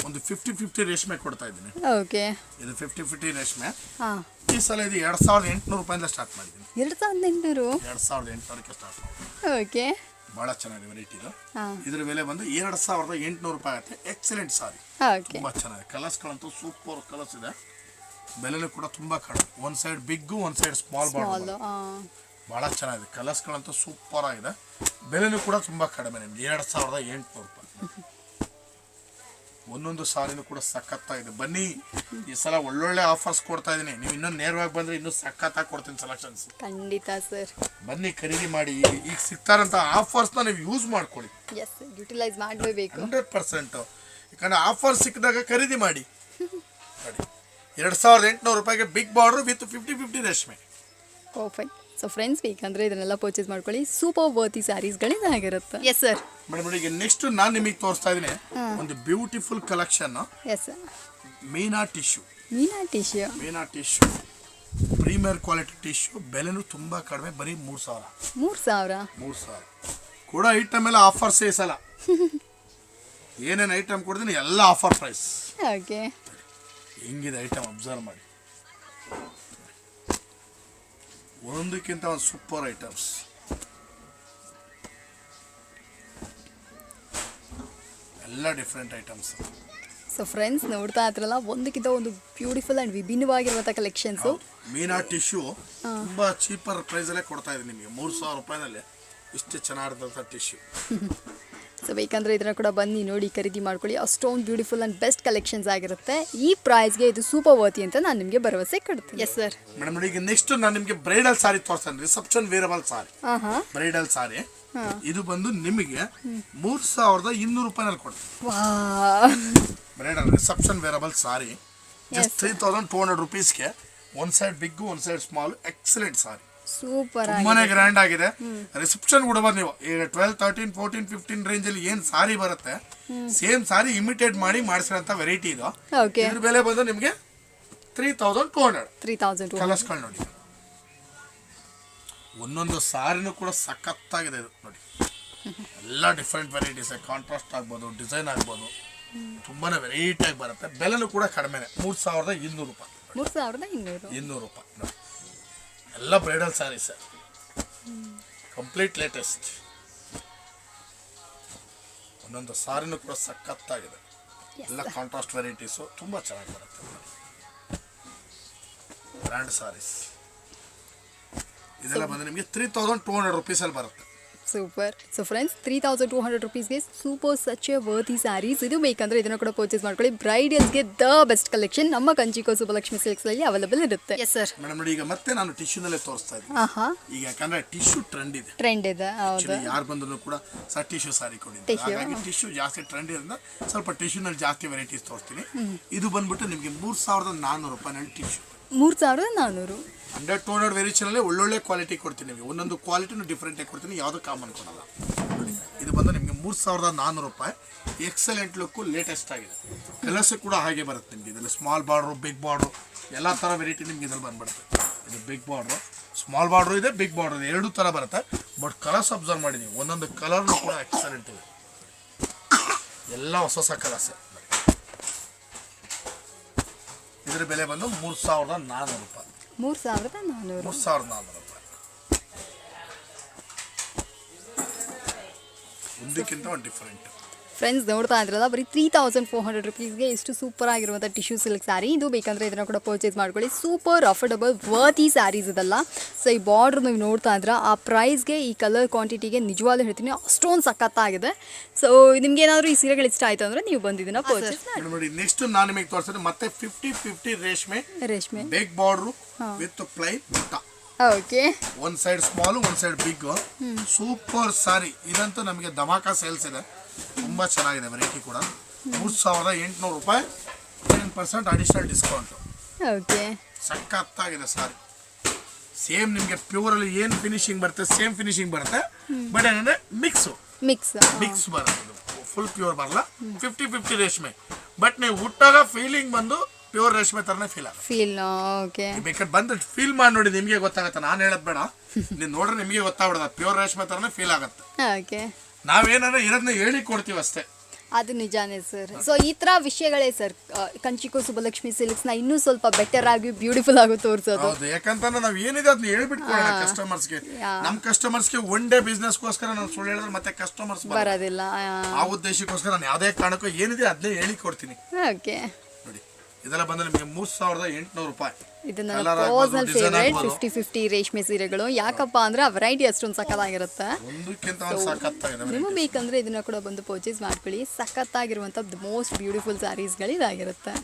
ಒಂದು ಫಿಫ್ಟಿ ಫಿಫ್ಟಿ ರೇಷ್ಮೆ ಕೊಡ್ತಾ ಇದ್ದೀನಿ. ಓಕೆ ಇದು ಫಿಫ್ಟಿ ಫಿಫ್ಟಿ ರೇಷ್ಮೆ. ಹಾಂ. ಈ ಸಲ ಇದು ಎರಡು ಸಾವಿರದ ಎಂಟುನೂರು ರೂಪಾಯಿಂದ ಸ್ಟಾರ್ಟ್ ಮಾಡಿದ್ದೀನಿ. ಎರಡು ಸಾವಿರದ ಎಂಟುನೂರು? ಎರಡು ಸಾವಿರದ ಎಂಟುನೂರಕ್ಕೆ ಸ್ಟಾರ್ಟ್ ಮಾಡಿ ಓಕೆ ಭಾಳ ಚೆನ್ನಾಗಿ ವೆರೈಟಿ ಇದು. ಇದರ ಇದ್ರ ಬೆಲೆ ಬಂದು ಎರಡು ಸಾವಿರದ ಎಂಟುನೂರು ರೂಪಾಯಿ ಆಗುತ್ತೆ. ಎಕ್ಸಲೆಂಟ್ ಸಾರಿ ಓಕೆ ತುಂಬ ಚೆನ್ನಾಗಿದೆ. ಕಲರ್ಸ್ಗಳಂತೂ ಸೂಪರ್ ಕಲರ್ಸ್ ಇದೆ. ಬೆಲೆನೂ ಕೂಡ ತುಂಬ ಕಡಿಮೆ. ಒಂದು ಸೈಡ್ ಬಿಗ್ಗು ಒಂದು ಸೈಡ್ ಸ್ಮಾಲ್ ಬಾರ್ಡರ್ ಭಾಳ ಚೆನ್ನಾಗಿದೆ. ಕಲರ್ಸ್ಗಳಂತೂ ಸೂಪರ್ ಆಗಿದೆ ಬೆಲೆನೂ ಕೂಡ ತುಂಬ ಕಡಿಮೆ ನಿಮ್ಗೆ. ಎರಡು ಸಾವಿರದ ಎಂಟುನೂರು ರೂಪಾಯಿ. ಒಂದೊಂದು ಸಾರಿನೂ ಕೂಡ ಸಖತ್ತಾಗಿದೆ. ಬನ್ನಿ ಈ ಸಲ ಒಳ್ಳೊಳ್ಳೆ ಆಫರ್ಸ್ ಕೊಡ್ತಾ ಇದ್ದೀನಿ. ನೀವು ಇನ್ನೊಂದು ನೇರವಾಗಿ ಬಂದರೆ ಇನ್ನೂ ಸಖತ್ತಾಗಿ ಕೊಡ್ತೀನಿ ಸೆಲೆಕ್ಷನ್ಸ್ ಖಂಡಿತ ಸರ್. ಬನ್ನಿ ಖರೀದಿ ಮಾಡಿ. ಈಗ- ಸಿಗ್ತಾರಂತ ಸಿಗ್ತಾರಂಥ ಆಫರ್ಸ್ನ ನೀವು ಯೂಸ್ ಮಾಡ್ಕೊಳ್ಳಿ. ಎಸ್ ಯುಟಿಲೈಸ್ ಮಾಡಲೇಬೇಕು. Hundred percent. ಯಾಕಂದರೆ ಆಫರ್ ಸಿಕ್ಕಿದಾಗ ಖರೀದಿ ಮಾಡಿ. ನೋಡಿ. ಎರಡು ಸಾವಿರದ ಎಂಟುನೂರು ರೂಪಾಯಿಗೆ big border with fifty fifty ರೇಷ್ಮೆ. ಪರ್ಫೆಕ್ಟ್ ಸೊ ಫ್ರೆಂಡ್ಸ್ ಬೇಕಂದ್ರೆ ಇದನ್ನೆಲ್ಲ ಪರ್ಚೇಸ್ ಮಾಡ್ಕೊಳ್ಳಿ. ಸೂಪರ್ ವರ್ತಿ ಸ್ಯಾರೀಸ್ಗಳಿಂದ ಆಗಿರುತ್ತೆ. ಎಸ್ ಸರ್ ಮೇಡಮ್ ಈಗ ನೆಕ್ಸ್ಟ್ ನಾನು ನಿಮಗೆ ತೋರಿಸ್ತಾ ಇದ್ದೀನಿ. ಒಂದು beautiful collection yes Meena tissue Meena tissue Meena tissue premier quality tissue ಬೆಲೆನೂ ತುಂಬ ಕಡಿಮೆ. ಬರೀ ಮೂರು ಸಾವಿರ. ಮೂರು ಸಾವಿರ. ಮೂರು ಸಾವಿರ. ಕೂಡ ಐಟಮ್ ಎಲ್ಲ ಆಫರ್ ಸೇಸಲ್ಲ ಸಲ ಏನೇನು ಐಟಮ್ ಕೊಡ್ತೀನಿ? ಎಲ್ಲ ಆಫರ್ ಪ್ರೈಸ್ ಓಕೆ ಹೆಂಗಿದೆ ಐಟಮ್ ಅಬ್ಸರ್ವ್ ಮಾಡಿ. ಒಂದಕ್ಕಿಂತ ಒಂದು ಸೂಪರ್ ಐಟಮ್ಸ್ ಎಲ್ಲ ಡಿಫ್ರೆಂಟ್ ಐಟಮ್ಸ್ ಸೊ ಫ್ರೆಂಡ್ಸ್ ನೋಡ್ತಾ ಇದ್ರಲ್ಲ ಒಂದಕ್ಕಿಂತ ಒಂದು ಬ್ಯೂಟಿಫುಲ್ ಆ್ಯಂಡ್ ವಿಭಿನ್ನವಾಗಿರುವಂಥ ಕಲೆಕ್ಷನ್ಸು ಮೀನಾ ಟಿಶ್ಯೂ ತುಂಬ ಚೀಪರ್ ಪ್ರೈಸಲ್ಲೇ ಕೊಡ್ತಾ ಇದ್ದೀನಿ ನಿಮಗೆ. ಮೂರು ಸಾವಿರ ರೂಪಾಯಿನಲ್ಲಿ ಇಷ್ಟು ಚೆನ್ನಾಗಿರ್ತಂಥ ಟಿಶ್ಯೂ ಸೊ ಬೇಕಂದ್ರೆ ಇದನ್ನ ಕೂಡ ಬನ್ನಿ ನೋಡಿ ಖರೀದಿ ಮಾಡ್ಕೊಳ್ಳಿ. ಅಷ್ಟೊಂದು ಬ್ಯೂಟಿಫುಲ್ ಆ್ಯಂಡ್ ಬೆಸ್ಟ್ ಕಲೆಕ್ಷನ್ಸ್ ಆಗಿರುತ್ತೆ. ಈ ಪ್ರೈಸ್ಗೆ ಇದು ಸೂಪರ್ ವರ್ತಿ ಅಂತ ನಾನು ನಿಮಗೆ ಭರವಸೆ ಕೊಡ್ತೀನಿ. ಎಸ್ ಸರ್ ಮೇಡಮ್ ನೋಡಿ ಈಗ ನೆಕ್ಸ್ಟ್ ನಾನು ನಿಮಗೆ ಬ್ರೈಡಲ್ ಸಾರಿ ತೋರಿಸ್ತೇನೆ. Reception wearable sari bridal sari ಇದು ಬಂದು ನಿಮಗೆ ಮೂರ್ ಸಾವಿರದ ಇನ್ನೂರು ರೂಪಾಯಿನಲ್ಲಿ ಕೊಡ್ತೀನಿ. Wow bridal reception wearable sari just three thousand two hundred ರುಪೀಸ್ಗೆ one side big one side small excellent sari super ತುಂಬಾನೇ ಗ್ರ್ಯಾಂಡ್ ಆಗಿದೆ. ರಿಸೆಪ್ಷನ್ ಕೊಡಬಹುದು ನೀವು. ಈಗ twelve thirteen fourteen fifteen range ಅಲ್ಲಿ ಏನ್ ಸಾರಿ ಬರುತ್ತೆ ಸೇಮ್ ಸಾರಿ ಇಮಿಟೇಟ್ ಮಾಡಿ ಮಾಡಿಸಿರೋಂಥ ವೆರೈಟಿ ಇದು. ಇದ್ರ ಬೆಲೆ ಬಂದು ನಿಮಗೆ three thousand two hundred three thousand ಕಲಸ್ಕೊಂಡು ಕಲರ್ಸ್ಗಳು ನೋಡಿ. ಒಂದೊಂದು ಸಾರಿನೂ ಕೂಡ ಸಖತ್ತಾಗಿದೆ ಇದು ನೋಡಿ. ಎಲ್ಲ ಡಿಫ್ರೆಂಟ್ ವೆರೈಟೀಸ್ ಕಾಂಟ್ರಾಸ್ಟ್ ಆಗ್ಬೋದು ಡಿಸೈನ್ ಆಗ್ಬೋದು. ತುಂಬಾನೇ ವೆರೈಟಿ ಆಗಿ ಬರುತ್ತೆ. ಬೆಲೆನೂ ಕೂಡ ಕಡಿಮೆನೆ. ಮೂರು ಸಾವಿರದ ಇನ್ನೂರು ರೂಪಾಯಿ. ಮೂರು ಸಾವಿರದ ಇನ್ನೂರು. ಇನ್ನೂರು ರೂಪಾಯಿ ನೋಡಿ. ಎಲ್ಲ ಬ್ರೈಡಲ್ ಸ್ಯಾರೀಸ್ ಕಂಪ್ಲೀಟ್ ಲೇಟೆಸ್ಟ್ ಒಂದೊಂದು ಸಾರಿನೂ ಕೂಡ ಸಖತ್ತಾಗಿದೆ. ಎಲ್ಲ ಕಾಂಟ್ರಾಸ್ಟ್ ವೆರೈಟೀಸು ತುಂಬ ಚೆನ್ನಾಗಿ ಬರುತ್ತೆ. ಬ್ರ್ಯಾಂಡ್ ಸಾರೀಸ್ ಇದೆಲ್ಲ ಬಂದು ನಿಮಗೆ ತ್ರೀ ತೌಸಂಡ್ ಟೂ ಹಂಡ್ರೆಡ್ ರುಪೀಸಲ್ಲಿ ಬರುತ್ತೆ. Super so friends three thousand two hundred ರುಪೀಸ್ಗೆ super such a worthy saris ಇದು ಬೇಕಂದ್ರೆ ಇದನ್ನು ಕೂಡ ಪರ್ಚೇಸ್ ಮಾಡ್ಕೊಳ್ಳಿ. ಬ್ರೈಡಲ್ಸ್ಗೆ ದ ಬೆಸ್ಟ್ ಕಲೆಕ್ಷನ್ ನಮ್ಮ ಕಂಚಿಕೋ ಸಿಲ್ಕ್ಸ್ನಲ್ಲಿ ಅವೈಲೇಬಲ್ ಇರುತ್ತೆ. ಎಸ್ ಸರ್ ಮೇಡಮ್ ನೋಡಿ ಈಗ ಮತ್ತೆ ನಾನು ಟಿಶ್ಯೂನಲ್ಲೇ ತೋರಿಸ್ತಾ ಇದ್ದೀನಿ. ಹಾಂ ಹಾಂ ಈಗ ಯಾಕಂದ್ರೆ ಟಿಶ್ಯೂ ಟ್ರೆಂಡ್ ಇದೆ. ಟ್ರೆಂಡ್ ಇದೆ ಹೌದು. ಯಾರು ಬಂದ್ರು ಕೂಡ ಸರ್ ಟಿಶ್ಯೂ ಸಾರಿ ಕೊಡಿ ಹಾಗಾಗಿ ಟಿಶ್ಯೂ ಜಾಸ್ತಿ ಟ್ರೆಂಡ್ ಇರೋದ್ರಿಂದ ಸ್ವಲ್ಪ ಟಿಶ್ಯೂನಲ್ಲಿ ಜಾಸ್ತಿ ವೆರೈಟೀಸ್ ತೋರಿಸ್ತೀನಿ. ಇದು ಬಂದ್ಬಿಟ್ಟು ನಿಮಗೆ ಮೂರ್ ಸಾವಿರದ ನಾನ್ನೂರು ರೂಪಾಯಿನಲ್ಲಿ ಟಿಶ್ಯೂ ಮೂರು ಸಾವಿರದ ನಾನ್ನೂರು ಹಂಡ್ರೆಡ್ ಟು ಹಂಡ್ರೆಡ್ ವೇರಿಯೇಷನಲ್ಲಿ ಒಳ್ಳೊಳ್ಳೆ ಕ್ವಾಲಿಟಿ ಕೊಡ್ತೀನಿ ನಿಮಗೆ ಒಂದೊಂದು ಕ್ವಾಲಿಟಿನೂ ಡಿಫ್ರೆಂಟ್ ಆಗಿ ಕೊಡ್ತೀನಿ. ಯಾವುದೂ ಕಾಮನ್ ಕೊಡಲ್ಲ. ಇದು ಬಂದು ನಿಮಗೆ ಮೂರು ಸಾವಿರದ ನಾನ್ನೂರು ರೂಪಾಯಿ. ಎಕ್ಸಲೆಂಟ್ ಲುಕ್ಕು ಲೇಟೆಸ್ಟ್ ಆಗಿದೆ. ಕಲರ್ಸ್ ಕೂಡ ಹಾಗೆ ಬರುತ್ತೆ ನಿಮಗೆ. ಇದರಲ್ಲಿ ಸ್ಮಾಲ್ ಬಾರ್ಡ್ರು ಬಿಗ್ ಬಾರ್ಡ್ರು ಎಲ್ಲ ಥರ ವೆರೈಟಿ ನಿಮ್ಗೆ ಇದ್ರಲ್ಲಿ ಬಂದ್ಬಿಡುತ್ತೆ. ಇದು ಬಿಗ್ ಬಾರ್ಡ್ರು ಸ್ಮಾಲ್ ಬಾರ್ಡ್ರು ಇದೆ ಬಿಗ್ ಬಾರ್ಡ್ರು ಇದೆ. ಎರಡು ಥರ ಬರುತ್ತೆ. ಬಟ್ ಕಲರ್ಸ್ ಅಬ್ಸರ್ವ್ ಮಾಡಿ ನೀವು. ಒಂದೊಂದು ಕಲರ್ನು ಕೂಡ ಎಕ್ಸಲೆಂಟ್ ಇದೆ. ಎಲ್ಲ ಹೊಸ ಹೊಸ ಕಲರ್ಸ್ ಇದರ ಬೆಲೆ ಬಂದು ಮೂರು ಸಾವಿರದ ನಾನ್ನೂರು ರೂಪಾಯಿ. ಮೂರು ಸಾವಿರದ ನಾನ್ನೂರು ಮೂರು ಸಾವಿರದ ನಾನ್ನೂರು ರೂಪಾಯಿ. ಒಂದಕ್ಕಿಂತ ಒಂದು ಡಿಫ್ರೆಂಟ್ ಫ್ರೆಂಡ್ಸ್ ನೋಡ್ತಾ ಇದ್ರಲ್ಲ ಬರೀ ತ್ರೀ ತೌಸಂಡ್ ಫೋರ್ ಹಂಡ್ರೆಡ್ ರುಪೀಸ್ಗೆ ಇಷ್ಟು ಸೂಪರ್ ಆಗಿರುವಂಥ ಟಿಶ್ಯೂ ಸಿಲ್ಕ್ ಸ್ಯಾರಿ ಇದು ಬೇಕಂದ್ರೆ ಇದನ್ನು ಕೂಡ ಪರ್ಚೇಸ್ ಮಾಡ್ಕೊಳ್ಳಿ. ಸೂಪರ್ ಅಫೋರ್ಡಬಲ್ ವರ್ತಿ ಸ್ಯಾರೀಸ್ ಇದೆಲ್ಲ. ಸೊ ಈ ಬಾರ್ಡ್ರ್ ನೀವು ನೋಡ್ತಾ ಇದ್ರೆ ಆ ಪ್ರೈಸ್ಗೆ ಈ ಕಲರ್ ಕ್ವಾಂಟಿಟಿಗೆ ನಿಜವಾಗ್ಲೂ ಹೇಳ್ತೀನಿ ಅಷ್ಟೊಂದು ಸಖತ್ತಾಗಿದೆ. ಸೊ ನಿಮ್ಗೆ ಏನಾದರೂ ಈ ಸೀರೆಗಳು ಇಷ್ಟ ಆಯಿತು ಅಂದರೆ ನೀವು ಬಂದಿದ್ದೀನ ಪರ್ಚೇಸ್ ಮಾಡಿ. ನೋಡಿ ನೆಕ್ಸ್ಟ್ ನಾನು ನಿಮಗೆ ತೋರಿಸಿದ್ರೆ ಮತ್ತೆ ಫಿಫ್ಟಿ ಫಿಫ್ಟಿ ರೇಷ್ಮೆ ರೇಷ್ಮೆ. ಬೇಗ್ ಬಾರ್ಡ್ರು ವಿತ್ ಪ್ಲೈನ್ ಬುಟ್ಟ ಓಕೆ ಒಂದ್ ಸೈಡ್ ಸ್ಮಾಲ್ ಒಂದ್ ಸೈಡ್ ಬಿಗ್ ಸೂಪರ್ ಸಾರಿ ಇದಂತೂ ನಮಗೆ ಧಮಾಕ ಸೇಲ್ಸ್ ಇದೆ. ತುಂಬಾ ಚೆನ್ನಾಗಿದೆ ವೆರೈಟಿ ಕೂಡ. ಮೂರು ಸಾವಿರದ ಎಂಟುನೂರು ರೂಪಾಯಿ ten percent additional discount okay. ಸಖತ್ತಾಗಿದೆ ಸಾರಿ. ಸೇಮ್ ನಿಮಗೆ ಪ್ಯೂರಲ್ಲಿ ಏನು ಫಿನಿಶಿಂಗ್ ಬರುತ್ತೆ ಸೇಮ್ ಫಿನಿಶಿಂಗ್ ಬರುತ್ತೆ ಬಟ್ ಏನಂದ್ರೆ ಮಿಕ್ಸು ಮಿಕ್ಸ್ ಮಿಕ್ಸ್ ಬರುತ್ತೆ ಫುಲ್ ಪ್ಯೂರ್ ಬರಲ್ಲ. ಫಿಫ್ಟಿ ಫಿಫ್ಟಿ ರೇಷ್ಮೆ. ಬಟ್ ನೀವು ಹುಟ್ಟಾಗ ಫೀಲಿಂಗ್ ಬಂದು ಪ್ಯೂರ್ ರೇಷ್ಮೆ ಥರನೇ ಫೀಲ್ ಆಗುತ್ತೆ. Feel okay. ಬೇಕಾದ್ರೆ ಬಂದು ಫೀಲ್ ಮಾಡಿ ನೋಡಿ ನಿಮಗೆ ಗೊತ್ತಾಗುತ್ತೆ. ನಾನು ಹೇಳೋದು ಬೇಡ. ನೀವು ನೋಡ್ರೆ ನಿಮಗೆ ಗೊತ್ತಾಗ್ಬಿಡೋದು ಪ್ಯೂರ್ ರೇಷ್ಮೆ ಥರನೇ ಫೀಲ್ ಆಗುತ್ತೆ. ಓಕೆ. ನಾವೇನಂದ್ರೆ ಇರೋದನ್ನ ಹೇಳಿ ಕೊಡ್ತೀವಿ ಅಷ್ಟೇ. ಅದು ನಿಜಾನೇ ಸರ್. ಸೊ ಈ ಥರ ವಿಷಯಗಳೇ ಸರ್ ಕಂಚಿಕೋ ಸುಬ್ಬಲಕ್ಷ್ಮಿ ಸಿಲ್ಕ್ಸ್ನ ಇನ್ನೂ ಸ್ವಲ್ಪ ಬೆಟರ್ ಆಗಿ ಬ್ಯೂಟಿಫುಲ್ ಆಗಿ ತೋರಿಸೋದು. ಹೌದು ಯಾಕಂತಂದ್ರೆ ನಾವು ಏನಿದೆ ಅದನ್ನ ಹೇಳ್ಬಿಟ್ಕೊಳ್ಳೋಣ ಕಸ್ಟಮರ್ಸ್ಗೆ. ನಮ್ಮ ಕಸ್ಟಮರ್ಸ್ಗೆ ಒನ್ ಡೇ ಬಿಸ್ನೆಸ್ಗೋಸ್ಕರ ನಾನು ಸುಳ್ಳು ಹೇಳಿದ್ರೆ ಮತ್ತೆ ಕಸ್ಟಮರ್ಸ್ ಬರೋದಿಲ್ಲ. ಆ. ಉದ್ದೇಶಕ್ಕೋಸ್ಕರ ನಾನು ಯಾವುದೇ ಕಾರಣಕ್ಕೂ ಏನಿದೆ ಅದನ್ನೇ ಹೇಳಿ ಕೊಡ್ತೀನಿ. ಓಕೆ ಇದೆಲ್ಲ ಬಂದ್ರೆ ನಿಮಗೆ ಮೂರು ಸಾವಿರದ ಎಂಟುನೂರು ರೂಪಾಯಿ. ಇದು ನನ್ನ ಪರ್ಸನಲ್ ಫೇವ್ರೇಟ್ ಫಿಫ್ಟಿ ಫಿಫ್ಟಿ ರೇಷ್ಮೆ ಸೀರೆಗಳು. ಯಾಕಪ್ಪ ಅಂದ್ರೆ ಆ ವೆರೈಟಿ ಅಷ್ಟೊಂದು ಸಖತ್ತಾಗಿರುತ್ತೆ. ನಿಮಗೆ ಬೇಕಂದ್ರೆ ಇದನ್ನ ಕೂಡ ಬಂದು ಪರ್ಚೇಸ್ ಮಾಡ್ಕೊಳ್ಳಿ. ಸಖತ್ತಾಗಿರುವಂಥ ಮೋಸ್ಟ್ ಬ್ಯೂಟಿಫುಲ್ ಸ್ಯಾರೀಸ್ಗಳು ಇದಾಗಿರುತ್ತೆ.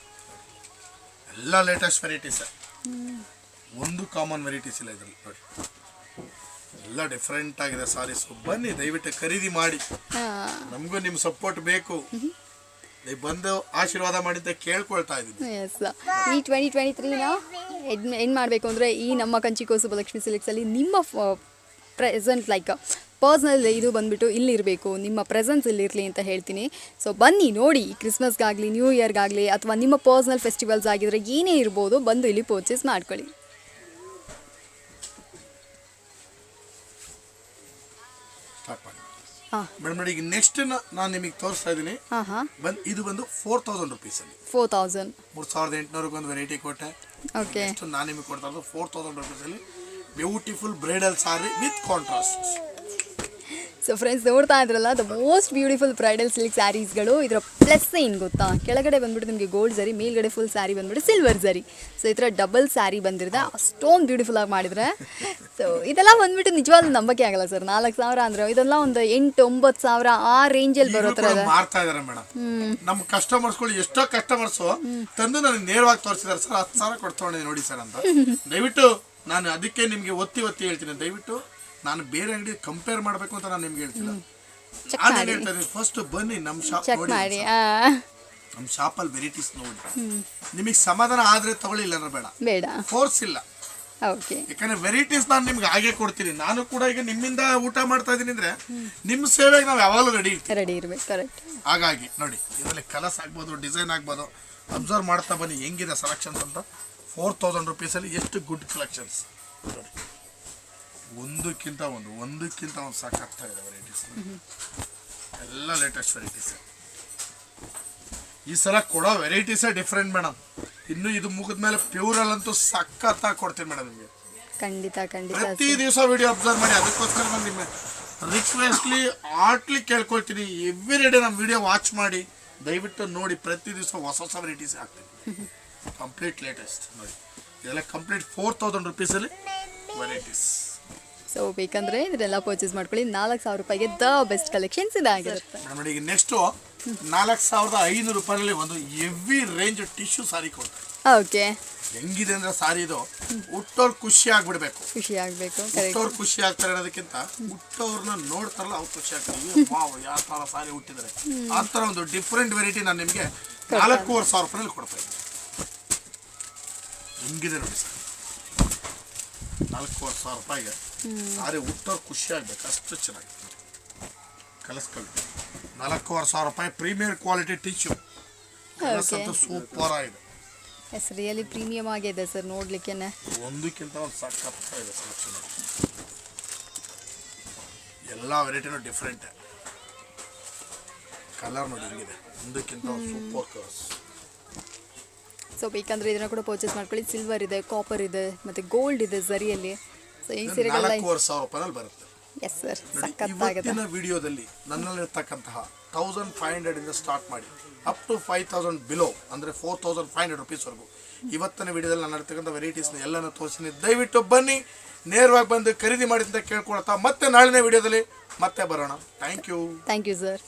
ಎಲ್ಲ ಲೇಟೆಸ್ಟ್ ವೆರೈಟೀಸ್ ಒಂದು ಕಾಮನ್ ವೆರೈಟೀಸ್ ಇಲ್ಲ ಇದ್ರಲ್ಲಿ ನೋಡಿ. ಎಲ್ಲ ಡಿಫ್ರೆಂಟ್ ಆಗಿದೆ ಸಾರೀಸ್ ಬನ್ನಿ ದಯವಿಟ್ಟು ಖರೀದಿ ಮಾಡಿ. ನಮಗೂ ನಿಮ್ಮ ಸಪೋರ್ಟ್ ಬೇಕು. ಬಂದು ಆಶೀರ್ವಾದ ಮಾಡಿದ್ದ ಕೇಳ್ಕೊಳ್ತಾ ಇದ್ದೀನಿ. ಎಸ್ ಈ ಟ್ವೆಂಟಿ ಟ್ವೆಂಟಿ ತ್ರೀನ ಏನು ಮಾಡಬೇಕು ಅಂದರೆ ಈ ನಮ್ಮ ಕಂಚಿಕೋ ಸುಬ್ಬಲಕ್ಷ್ಮಿ ಸಿಲ್ಕ್ಸಲ್ಲಿ ನಿಮ್ಮ ಪ್ರೆಸೆಂಟ್ ಲೈಕ್ ಪರ್ಸ್ನಲ್ ಇದು ಬಂದುಬಿಟ್ಟು ಇಲ್ಲಿರಬೇಕು. ನಿಮ್ಮ ಪ್ರೆಸೆನ್ಸ್ ಇಲ್ಲಿರಲಿ ಅಂತ ಹೇಳ್ತೀನಿ. ಸೊ ಬನ್ನಿ ನೋಡಿ ಕ್ರಿಸ್ಮಸ್ಗಾಗಲಿ ನ್ಯೂ ಇಯರ್ಗಾಗಲಿ ಅಥವಾ ನಿಮ್ಮ ಪರ್ಸ್ನಲ್ ಫೆಸ್ಟಿವಲ್ಸ್ ಆಗಿದ್ರೆ ಏನೇ ಇರ್ಬೋದು, ಬಂದು ಇಲ್ಲಿ ಪರ್ಚೇಸ್ ಮಾಡ್ಕೊಳ್ಳಿ. ಮೇಡಮ್ ನೋಡಿ ಈಗ ನೆಕ್ಸ್ಟ್ ನಾನು ನಿಮಗೆ ತೋರಿಸ್ತಾ ಇದ್ದೀನಿ. ಹಾಂ ಹಾಂ. ಬಂದು ಇದು ಬಂದು ಫೋರ್ ತೌಸಂಡ್ ರುಪೀಸ್ ಅಲ್ಲಿ. ಫೋರ್ ತೌಸಂಡ್ ಮೂರು ಸಾವಿರದ ಎಂಟುನೂರಕ್ಕೆ ಒಂದು ವೆರೈಟಿ ಕೊಟ್ಟೆ. ಓಕೆ ನಾನು ನಿಮಗೆ ಕೊಡ್ತಾ ಇರೋದು four thousand ರುಪೀಸಲ್ಲಿ beautiful bridal sari with contrast so friends ನೋಡ್ತಾ ಇದ್ರಲ್ಲ the most beautiful bridal silk ಸ್ಯಾರೀಸ್ಗಳು ಇದರ ಪ್ಲಸ್ ಏನು ಗೊತ್ತಾ? ಕೆಳಗಡೆ ಬಂದ್ಬಿಟ್ಟು ನಿಮಗೆ ಗೋಲ್ಡ್ ಸರಿ ಮೇಲ್ಗಡೆ ಫುಲ್ ಸ್ಯಾರಿ ಬಂದ್ಬಿಟ್ಟು ಸಿಲ್ವರ್ ಸರಿ. ಸೊ ಈ ಥರ ಡಬಲ್ ಸ್ಯಾರಿ ಬಂದಿರದ? ಅಷ್ಟೊಂದು ಬ್ಯೂಟಿಫುಲ್ ಆಗಿ ಮಾಡಿದ್ರೆ. ಸೊ ಇದೆಲ್ಲ ಬಂದ್ಬಿಟ್ಟು ನಿಜವಾಗ್ಲೂ ನಂಬಕ್ಕೆ ಆಗಲ್ಲ ಸರ್ ನಾಲ್ಕು ಸಾವಿರ ಅಂದರೆ ಇದೆಲ್ಲ ಒಂದು ಎಂಟು ಒಂಬತ್ತು ಸಾವಿರ ಆ ರೇಂಜಲ್ಲಿ ಬರೋ ಥರ ಮಾಡ್ತಾ ಇದಾರೆ ಮೇಡಮ್. ನಮ್ಮ ಕಸ್ಟಮರ್ಸ್ಗಳು ಎಷ್ಟೋ ಕಸ್ಟಮರ್ಸು ತಂದು ನನಗೆ ನೇರವಾಗಿ ತೋರಿಸಿದಾರೆ. ಸರ್ ಹತ್ತು ಸಾವಿರ ನೋಡಿ ಸರ್ ಅಂತ. ದಯವಿಟ್ಟು ನಾನು ಅದಕ್ಕೆ ನಿಮಗೆ ಒತ್ತಿ ಒತ್ತಿ ಹೇಳ್ತೀನಿ. ದಯವಿಟ್ಟು ನಾನು ಬೇರೆ ಅಂಗಡಿ ಕಂಪೇರ್ ಮಾಡಬೇಕು ಅಂತ ನಾನು ನಿಮ್ಗೆ ಹೇಳ್ತಿಲ್ಲ. ನಾನು. ಹೇಳ್ತಾ ಇದ್ದೀನಿ ಫಸ್ಟ್ ಬನ್ನಿ ನಮ್ಮ ಶಾಪ್ ನೋಡಿ ನಮ್ಮ ನಮ್ಮ ಶಾಪಲ್ಲಿ ವೆರೈಟೀಸ್ ನೋಡಿ. ನಿಮಗೆ ಸಮಾಧಾನ ಆದ್ರೆ ತಗೊಳ್ಳಿಲ್ಲ ಅಂದ್ರೆ ಬೇಡ. ಬೇಡ. ಫೋರ್ಸ್ ಇಲ್ಲ. ಓಕೆ ಯಾಕಂದ್ರೆ ವೆರೈಟೀಸ್ ನಾನು ನಿಮ್ಗೆ ಹಾಗೆ ಕೊಡ್ತೀನಿ. ನಾನು ಕೂಡ ಈಗ ನಿಮ್ಮಿಂದ ಊಟ ಮಾಡ್ತಾ ಇದೀನಿ ಅಂದ್ರೆ ನಿಮ್ಮ ಸೇವೆಗೆ ನಾವು ಯಾವಾಗಲೂ ರೆಡಿ ಇರ್ತೀವಿ. ರೆಡಿ ಇರ್ಬೇಕು ಕರೆಕ್ಟ್ ಹಾಗಾಗಿ ನೋಡಿ ಇದರಲ್ಲಿ ಕಲರ್ಸ್ ಆಗ್ಬೋದು ಡಿಸೈನ್ ಆಗ್ಬೋದು ಅಬ್ಸರ್ವ್ ಮಾಡ್ತಾ ಬನ್ನಿ ಹೆಂಗಿದೆ ಸೆಲೆಕ್ಷನ್ಸ್ ಅಂತ. ಫೋರ್ ತೌಸಂಡ್ ರುಪೀಸಲ್ಲಿ ಎಷ್ಟು ಗುಡ್ ಕಲೆಕ್ಷನ್ಸ್ ನೋಡಿ. ಒಂದಕ್ಕಿಂತ ಒಂದು ಒಂದಕ್ಕಿಂತ ಒಂದು ಸಾಕಾಗ್ತಾ ಇದೆ ವೆರೈಟೀಸ್ ಎಲ್ಲ ಲೇಟೆಸ್ಟ್ ವೆರೈಟೀಸ್ ಈ ಸಲ ಕೊಡೋ ವೆರೈಟೀಸೇ ಡಿಫ್ರೆಂಟ್ ಮೇಡಮ್ ಇನ್ನು ಇದು ಮುಗಿದ ಮೇಲೆ ಪ್ಯೂರಲ್ಲಂತೂ ಸಖತ್ತಾಗಿ ಕೊಡ್ತೀನಿ ಮೇಡಮ್ ನಿಮಗೆ. ಖಂಡಿತ ಖಂಡಿತ ಪ್ರತಿ ದಿವಸ ವಿಡಿಯೋ ಅಬ್ಸರ್ವ್ ಮಾಡಿ ಅದಕ್ಕೋಸ್ಕರ ನಾನು ನಿಮಗೆ ರಿಕ್ವೆಸ್ಟ್ಲಿ ಆರ್ಟ್ಲಿ ಕೇಳ್ಕೊಳ್ತೀನಿ. ಎವ್ರಿ ಡೇ ನಮ್ಮ ವಿಡಿಯೋ ವಾಚ್ ಮಾಡಿ ದಯವಿಟ್ಟು ನೋಡಿ ಪ್ರತಿ ದಿವಸ ಹೊಸ ಹೊಸ ವೆರೈಟೀಸ್ ಹಾಕ್ತೀನಿ. ಕಂಪ್ಲೀಟ್ ಲೇಟೆಸ್ಟ್ ನೋಡಿ. ಇದೆಲ್ಲ ಕಂಪ್ಲೀಟ್ ಫೋರ್ ತೌಸಂಡ್ ರುಪೀಸಲ್ಲಿ ವೆರೈಟೀಸ್ ಸೊ ಬೇಕಂದ್ರೆ ಇದನ್ನೆಲ್ಲ ಪರ್ಚೇಸ್ ಮಾಡ್ಕೊಳ್ಳಿ. ನಾಲ್ಕು ಸಾವಿರ ರೂಪಾಯಿಗೆ ದ ಬೆಸ್ಟ್ ಕಲೆಕ್ಷನ್ಸ್ ಇದಾಗಿರುತ್ತೆ ನೋಡಿ ಈಗ ನೆಕ್ಸ್ಟು ನಾಲ್ಕು ಸಾವಿರದ ಐನೂರು ರೂಪಾಯಲ್ಲಿ ಒಂದು ಎವಿ ರೇಂಜ್ ಟಿಶ್ಯೂ ಸಾರಿ ಕೊಡ್ತಾರೆ. ಓಕೆ ಹೆಂಗಿದೆ ಅಂದ್ರೆ ಸಾರಿ ಇದು? ಹುಟ್ಟೋರ್ ಖುಷಿ ಆಗ್ಬಿಡ್ಬೇಕು. ಖುಷಿ ಆಗಬೇಕು ಹುಟ್ಟೋರ್ ಖುಷಿ ಆಗ್ತಾರೆ ಅನ್ನೋದಕ್ಕಿಂತ ಹುಟ್ಟೋರ್ನ ನೋಡ್ತಾರಲ್ಲ ಅವ್ರು ಖುಷಿ ಆಗ್ತಾರೆ. ವಾವ್ ಯಾವ ತರ ಸಾರಿ ಹುಟ್ಟಿದ್ರೆ. ಆ ತರ ಒಂದು ಡಿಫ್ರೆಂಟ್ ವೆರೈಟಿ ನಾನು ನಿಮಗೆ ನಾಲ್ಕೂವರೆ ಸಾವಿರ ರೂಪಾಯಿ ಕೊಡ್ತಾ ಇದ್ದೀನಿ. ಹೆಂಗಿದೆ ನೋಡಿ ಸರ್ ನಾಲ್ಕೂವರೆ ಸಾವಿರ ರೂಪಾಯಿಗೆ ಸಾರಿ ಹುಟ್ಟೋರು ಖುಷಿ ಆಗ್ಬೇಕು ಅಷ್ಟು ಚೆನ್ನಾಗಿದೆ ಕಲಿಸ್ಕೊಳ್ಬೇಕು. ನಾಲ್ಕೂವರೆ ಸಾವಿರ ರೂಪಾಯಿ ಪ್ರೀಮಿಯರ್ ಕ್ವಾಲಿಟಿ ಟೀಚು ಕಲಸಂತೂ ಸೂಪರ್ ಆಗಿದೆ. ಎಸ್ ರಿಯಲಿ ಪ್ರೀಮಿಯಮ್ ಆಗಿದೆ ಸರ್ ನೋಡ್ಲಿಕ್ಕೆ ಒಂದಕ್ಕಿಂತ ಒಂದು ಸಖತ್ ಇದೆ ಸೆಲೆಕ್ಷನ್ ಎಲ್ಲ ವೆರೈಟಿನೂ ಡಿಫ್ರೆಂಟ್ ಕಲರ್ ನೋಡಿ ಹೆಂಗಿದೆ. ಒಂದಕ್ಕಿಂತ ಒಂದು ಸೂಪರ್ ಕಲರ್ಸ್ ಸೊ ಬೇಕಂದ್ರೆ ಇದನ್ನ ಕೂಡ ಪರ್ಚೇಸ್ ಮಾಡ್ಕೊಳ್ಳಿ. ಸಿಲ್ವರ್ ಇದೆ ಕಾಪರ್ ಇದೆ ಮತ್ತೆ ಗೋಲ್ಡ್ ಇದೆ ಝರಿಯಲ್ಲಿ ಸೊ ಈ ನಾಲ್ಕೂವರೆ ಸಾವಿರ ರೂಪಾಯಿನಲ್ಲಿ ಬರುತ್ತೆ. ಎಸ್ ಸರ್ ನೋಡಿ ಸಖತ್ತಾಗಿದೆ. ಇವತ್ತಿನ ವಿಡಿಯೋದಲ್ಲಿ ನನ್ನಲ್ಲಿರ್ತಕ್ಕಂತಹ ತೌಸಂಡ್ ಫೈವ್ ಹಂಡ್ರೆಡ್ ಇಂದ ಸ್ಟಾರ್ಟ್ ಮಾಡಿ up to five thousand below ಅಂದ್ರೆ ಫೋರ್ ತೌಸಂಡ್ ಫೈವ್ ಹಂಡ್ರೆಡ್ ರುಪೀಸ್ವರೆಗೂ ಇವತ್ತಿನ ವಿಡಿಯೋದಲ್ಲಿ ನಾನು ಇರ್ತಕ್ಕಂಥ ವೆರೈಟೀಸ್ನ ಎಲ್ಲನೂ ತೋರಿಸ್ತೀನಿ ದಯವಿಟ್ಟು ಬನ್ನಿ ನೇರವಾಗಿ ಬಂದು ಖರೀದಿ ಮಾಡಿ ಅಂತ ಕೇಳ್ಕೊಳ್ತಾ ಮತ್ತೆ ನಾಳಿನ ವಿಡಿಯೋದಲ್ಲಿ ಮತ್ತೆ ಬರೋಣ. Thank you thank you sir